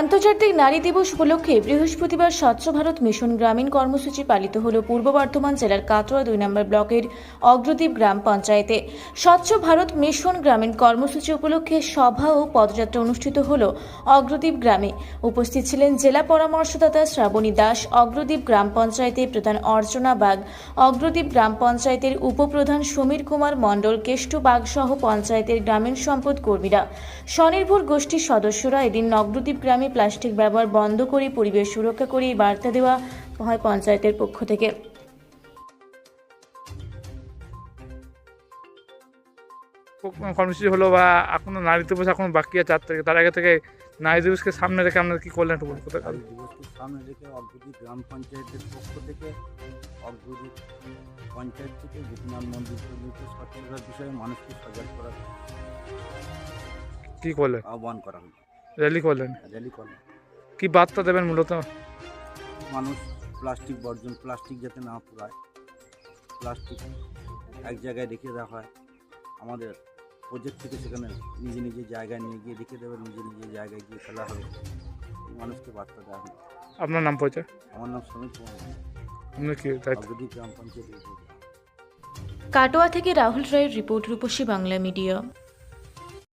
আন্তর্জাতিক নারী দিবস উপলক্ষে বৃহস্পতিবার স্বচ্ছ ভারত মিশন গ্রামীণ কর্মসূচি পালিত হল পূর্ব বর্ধমান জেলার কাটোয়া দুই নম্বর ব্লকের অগ্রদ্বীপ গ্রাম পঞ্চায়েতে। স্বচ্ছ ভারত মিশন গ্রামীণ কর্মসূচি উপলক্ষে সভা ও পদযাত্রা অনুষ্ঠিত হল অগ্রদ্বীপ গ্রামে। উপস্থিত ছিলেন জেলা পরামর্শদাতা শ্রাবণী দাস, অগ্রদ্বীপ গ্রাম পঞ্চায়েতের প্রধান অর্চনা বাগ, অগ্রদ্বীপ গ্রাম পঞ্চায়েতের উপপ্রধান সমীর কুমার মণ্ডল, কেষ্ট বাগ সহ পঞ্চায়েতের গ্রামীণ সম্পদ কর্মীরা। স্বনির্ভর গোষ্ঠীর সদস্যরা এদিন অগ্রদ্বীপ গ্রামে প্লাস্টিক ব্যবহার বন্ধ করি পরিবেশ সুরক্ষা করি বার্তা দেওয়া হয় পঞ্চায়েতের পক্ষ থেকে। কর্মসূচি হলো বা এখনও নারী দিবস এখনও বাকি আছে চার তারিখে। তার আগে থেকে নারী দিবসকে সামনে রেখে আপনারা কি করলেন একটু বলুন নারী দিবসকে সামনে রেখে অগ্রদী গ্রাম পঞ্চায়েতের পক্ষ থেকে অগ্রদী পঞ্চায়েত থেকে গোপীনাথ মন্দির পর্যন্ত স্বচ্ছতার বিষয়ে মানুষকে সজাগ করার কি করলেন? আহ্বান করা হলো। র্যালি করলেন? র্যালি করল কি বার্তা দেবেন মূলত? মানুষ প্লাস্টিক বর্জন প্লাস্টিক যাতে না পোড়ায় প্লাস্টিক এক জায়গায় রেখে দেওয়া হয়। আমাদের প্রজেক্ট থেকে সেখানে নিজে নিজে জায়গায় নিয়ে গিয়ে রেখে দেবে নিজে নিজে জায়গায় গিয়ে ফেলা হবে। মানুষকে বার্তা দেওয়া হলো আপনার নাম পরিচয় আমার নাম সমীর কুমার আপনি কি গ্রাম পঞ্চায়েতের কাটোয়া থেকে রাহুল রায়ের রিপোর্ট রূপসী বাংলা মিডিয়া।